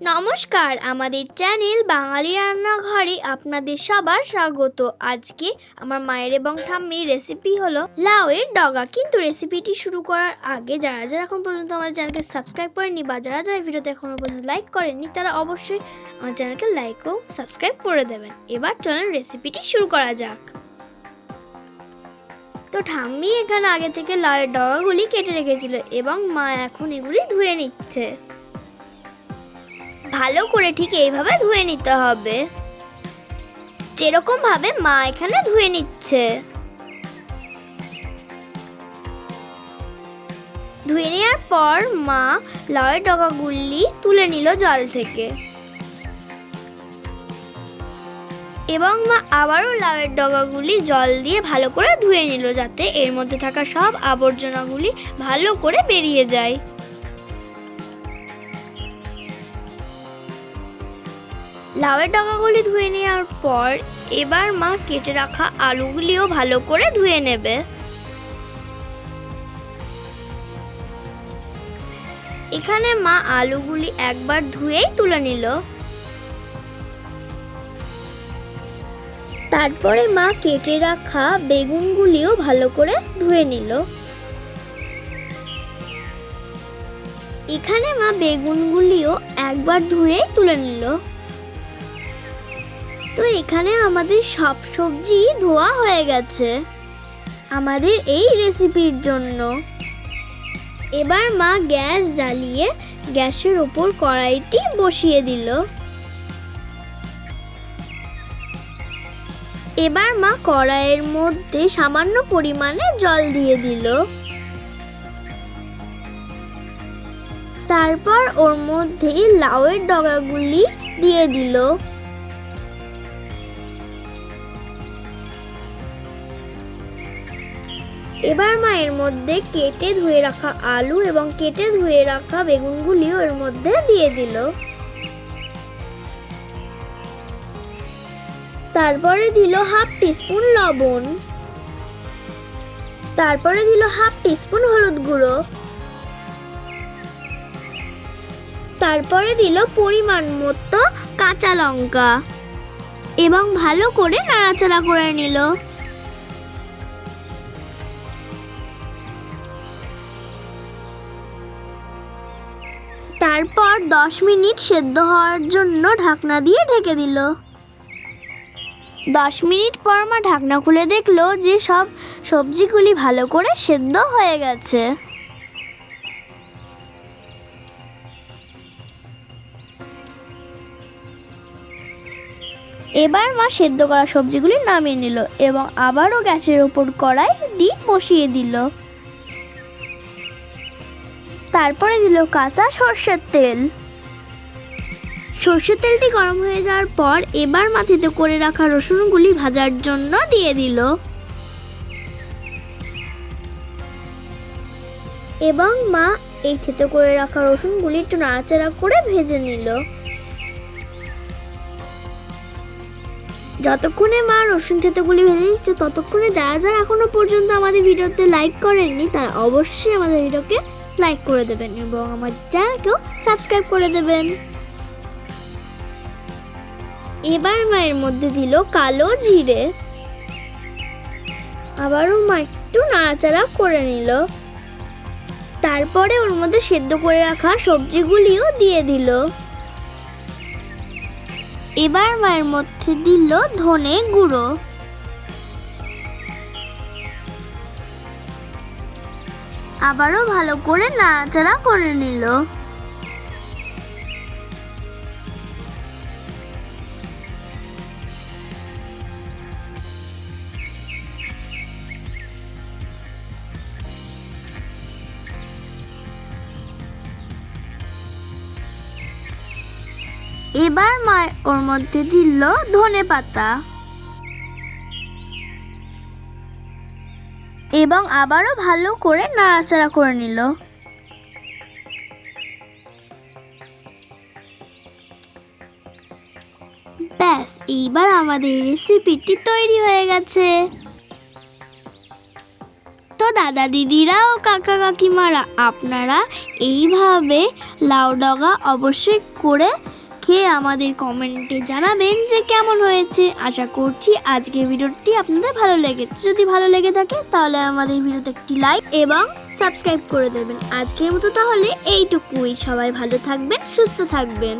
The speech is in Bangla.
নমস্কার, আমাদের চ্যানেল বাঙালি রান্নাঘরে আপনাদের সবার স্বাগত। আজকে আমার মায়ের এবং ঠাম্মির রেসিপি হলো লাউয়ের ডগা। কিন্তু রেসিপিটি শুরু করার আগে যারা যারা এখন পর্যন্ত আমাদের চ্যানেলকে সাবস্ক্রাইব করেননি বা যারা যারা ভিডিওতে এখনও পর্যন্ত লাইক করেননি, তারা অবশ্যই আমার চ্যানেলকে লাইক ও সাবস্ক্রাইব করে দেবেন। এবার চলেন রেসিপিটি শুরু করা যাক। তো ঠাম্মি এখানে আগে থেকে লাউয়ের ডগাগুলি কেটে রেখেছিল এবং মা এখন এগুলি ধুয়ে নিচ্ছে। ভালো করে ঠিক এইভাবে ধুয়ে নিতে হবে। যেরকম ভাবে মা এখানে ধুয়ে নিচ্ছে। ধুয়ে নেওয়ার পর মা লাউয়ের ডগাগুলি তুলে নিল জল থেকে। এবং মা আবারও লাউয়ের ডগাগুলি জল দিয়ে ভালো করে ধুয়ে নিল যাতে এর মধ্যে থাকা সব আবর্জনাগুলি ভালো করে বেরিয়ে যায়। লাউয়ের ডগাগুলি ধুয়ে নেওয়ার পর এবার মা কেটে রাখা আলুগুলিও ভালো করে ধুয়ে নেবে। এখানে মা আলুগুলি একবার ধুয়েই তুলে নিল। তারপরে মা কেটে রাখা বেগুনগুলিও ভালো করে ধুয়ে নিল। এখানে মা বেগুনগুলিও একবার ধুয়েই তুলে নিল। তো এখানে আমাদের সব সবজি ধোয়া হয়ে গেছে আমাদের এই রেসিপির জন্য। এবার মা গ্যাস জ্বালিয়ে গ্যাসের ওপর কড়াইটি বসিয়ে দিল। এবার মা কড়াইয়ের মধ্যে সামান্য পরিমাণে জল দিয়ে দিল। তারপর ওর মধ্যে লাউয়ের ডগাগুলি দিয়ে দিল। এবার মা এর মধ্যে কেটে ধুয়ে রাখা আলু এবং কেটে ধুয়ে রাখা বেগুনগুলিও এর মধ্যে দিয়ে দিল। তারপরে দিল হাফ টিস্পুন লবণ। তারপরে দিল হাফ টিস্পুন হলুদ গুঁড়ো। তারপরে দিল পরিমাণ মতো কাঁচা লঙ্কা। এবং ভালো করে নাড়াচাড়া করে নিল। তারপর দশ মিনিট সেদ্ধ হওয়ার জন্য ঢাকনা দিয়ে ঢেকে দিল। দশ মিনিট পর মা ঢাকনা খুলে দেখল যে সব সবজিগুলি ভালো করে সেদ্ধ হয়ে গেছে। এবার মা সেদ্ধ করা সবজিগুলি নামিয়ে নিল এবং আবারও গ্যাসের ওপর কড়াই ডি বসিয়ে দিল। তারপরে দিল কাঁচা সর্ষের তেল। সর্ষের তেলটি গরম হয়ে যাওয়ার পর এবার মাটিতে করে রাখা রসুনগুলি ভাজার জন্য দিয়ে দিল। এবং মা এই থেতো করে রাখা রসুনগুলি একটু নাড়াচাড়া করে ভেজে নিল। যতক্ষণে মা রসুন থেতোগুলি ভেজে নিচ্ছে, ততক্ষণে যারা যারা এখনও পর্যন্ত আমাদের ভিডিওতে লাইক করেননি, তারা অবশ্যই আমাদের ভিডিওকে লাইক করে দেবেন এবং আমার চ্যানেলকেও সাবস্ক্রাইব করে দেবেন। এবার মায়ের মধ্যে দিল কালো জিরে। আবারও মা একটু নাড়াচাড়া করে নিল। তারপরে ওর মধ্যে সেদ্ধ করে রাখা সবজিগুলিও দিয়ে দিল। এবার মায়ের মধ্যে দিল ধনে গুঁড়ো। আবারও ভালো করে নাড়াচাড়া করে নিল। এবার মা ওর মধ্যে দিল ধনে পাতা এবং আবারও ভালো করে নাড়াচাড়া করে নিল। ব্যাস, এইবার আমাদের রেসিপিটি তৈরি হয়ে গেছে। তো দাদা দিদিরা ও কাকা কাকিমারা, আপনারা এইভাবে লাউ ডগা অবশ্যই করে খেয়ে আমাদের কমেন্টে জানাবেন যে কেমন হয়েছে। আশা করছি আজকের ভিডিওটি আপনাদের ভালো লেগেছে। যদি ভালো লেগে থাকে তাহলে আমাদের ভিডিওতে একটি লাইক এবং সাবস্ক্রাইব করে দেবেন। আজকের মতো তাহলে এইটুকুই। সবাই ভালো থাকবেন, সুস্থ থাকবেন।